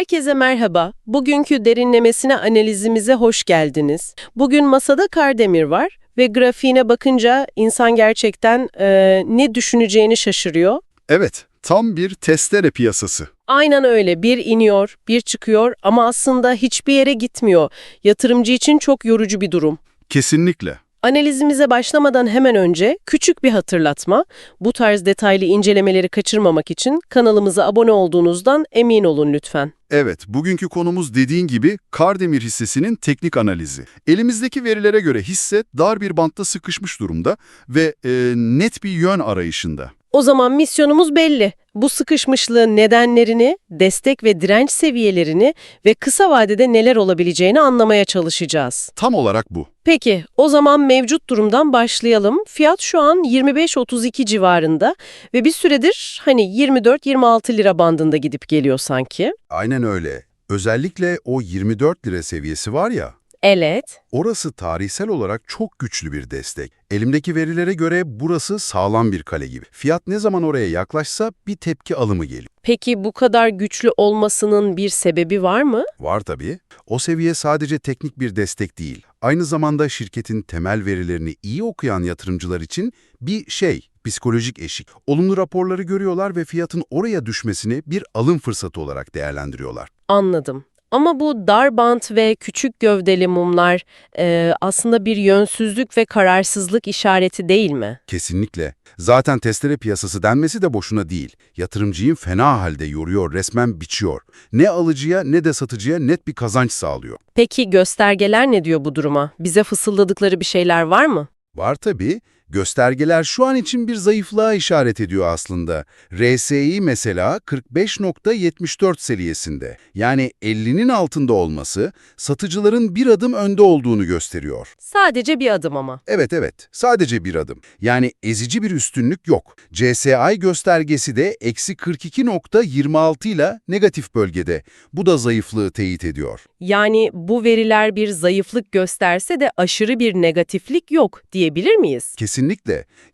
Herkese merhaba. Bugünkü derinlemesine analizimize hoş geldiniz. Bugün masada Kardemir var ve grafiğine bakınca insan gerçekten e, ne düşüneceğini şaşırıyor. Evet, tam bir testere piyasası. Aynen öyle. Bir iniyor, bir çıkıyor ama aslında hiçbir yere gitmiyor. Yatırımcı için çok yorucu bir durum. Kesinlikle. Analizimize başlamadan hemen önce küçük bir hatırlatma. Bu tarz detaylı incelemeleri kaçırmamak için kanalımıza abone olduğunuzdan emin olun lütfen. Evet, bugünkü konumuz dediğin gibi Kardemir hissesinin teknik analizi. Elimizdeki verilere göre hisse dar bir bantta sıkışmış durumda ve e, net bir yön arayışında. O zaman misyonumuz belli. Bu sıkışmışlığın nedenlerini, destek ve direnç seviyelerini ve kısa vadede neler olabileceğini anlamaya çalışacağız. Tam olarak bu. Peki, o zaman mevcut durumdan başlayalım. Fiyat şu an 25-32 civarında ve bir süredir hani 24-26 lira bandında gidip geliyor sanki. Aynen öyle. Özellikle o 24 lira seviyesi var ya, Evet. orası tarihsel olarak çok güçlü bir destek. Elimdeki verilere göre burası sağlam bir kale gibi. Fiyat ne zaman oraya yaklaşsa bir tepki alımı geliyor. Peki bu kadar güçlü olmasının bir sebebi var mı? Var tabii. O seviye sadece teknik bir destek değil. Aynı zamanda şirketin temel verilerini iyi okuyan yatırımcılar için bir şey, psikolojik eşik. Olumlu raporları görüyorlar ve fiyatın oraya düşmesini bir alım fırsatı olarak değerlendiriyorlar. Anladım. Ama bu dar bant ve küçük gövdeli mumlar e, aslında bir yönsüzlük ve kararsızlık işareti değil mi? Kesinlikle. Zaten testere piyasası denmesi de boşuna değil. Yatırımcıyı fena halde yoruyor, resmen biçiyor. Ne alıcıya ne de satıcıya net bir kazanç sağlıyor. Peki göstergeler ne diyor bu duruma? Bize fısıldadıkları bir şeyler var mı? Var tabii. Göstergeler şu an için bir zayıflığa işaret ediyor aslında. RSI mesela 45.74 seviyesinde. Yani 50'nin altında olması satıcıların bir adım önde olduğunu gösteriyor. Sadece bir adım ama. Evet evet, sadece bir adım. Yani ezici bir üstünlük yok. CSI göstergesi de eksi 42.26 ile negatif bölgede. Bu da zayıflığı teyit ediyor. Yani bu veriler bir zayıflık gösterse de aşırı bir negatiflik yok diyebilir miyiz? Kesinlikle.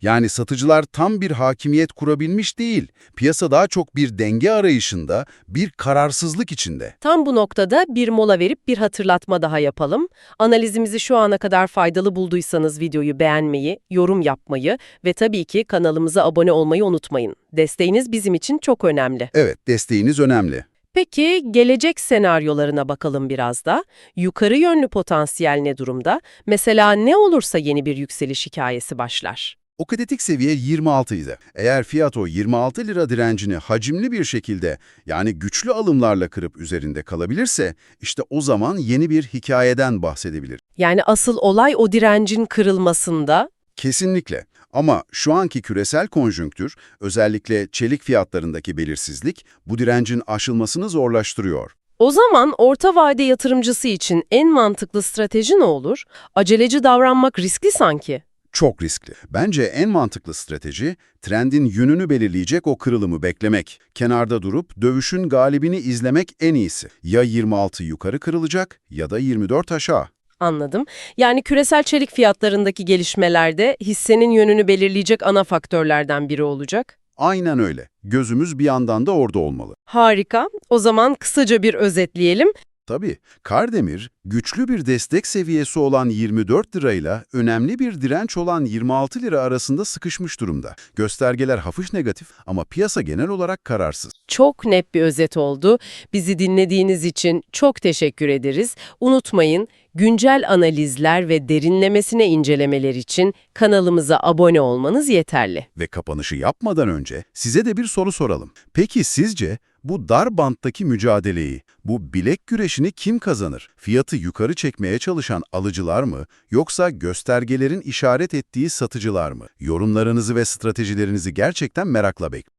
Yani satıcılar tam bir hakimiyet kurabilmiş değil. Piyasa daha çok bir denge arayışında, bir kararsızlık içinde. Tam bu noktada bir mola verip bir hatırlatma daha yapalım. Analizimizi şu ana kadar faydalı bulduysanız videoyu beğenmeyi, yorum yapmayı ve tabii ki kanalımıza abone olmayı unutmayın. Desteğiniz bizim için çok önemli. Evet, desteğiniz önemli. Peki gelecek senaryolarına bakalım biraz da. Yukarı yönlü potansiyel ne durumda? Mesela ne olursa yeni bir yükseliş hikayesi başlar. O kritik seviye 26 idi. Eğer fiyat o 26 lira direncini hacimli bir şekilde yani güçlü alımlarla kırıp üzerinde kalabilirse işte o zaman yeni bir hikayeden bahsedebilir. Yani asıl olay o direncin kırılmasında. Kesinlikle. Ama şu anki küresel konjonktür, özellikle çelik fiyatlarındaki belirsizlik bu direncin aşılmasını zorlaştırıyor. O zaman orta vade yatırımcısı için en mantıklı strateji ne olur? Aceleci davranmak riskli sanki. Çok riskli. Bence en mantıklı strateji, trendin yönünü belirleyecek o kırılımı beklemek. Kenarda durup dövüşün galibini izlemek en iyisi. Ya 26 yukarı kırılacak ya da 24 aşağı. Anladım. Yani küresel çelik fiyatlarındaki gelişmelerde hissenin yönünü belirleyecek ana faktörlerden biri olacak. Aynen öyle. Gözümüz bir yandan da orada olmalı. Harika. O zaman kısaca bir özetleyelim. Tabii, Kardemir, güçlü bir destek seviyesi olan 24 lirayla önemli bir direnç olan 26 lira arasında sıkışmış durumda. Göstergeler hafif negatif ama piyasa genel olarak kararsız. Çok net bir özet oldu. Bizi dinlediğiniz için çok teşekkür ederiz. Unutmayın, güncel analizler ve derinlemesine incelemeler için kanalımıza abone olmanız yeterli. Ve kapanışı yapmadan önce size de bir soru soralım. Peki sizce bu dar banttaki mücadeleyi, bu bilek güreşini kim kazanır? Fiyatı yukarı çekmeye çalışan alıcılar mı yoksa göstergelerin işaret ettiği satıcılar mı? Yorumlarınızı ve stratejilerinizi gerçekten merakla bekliyorum.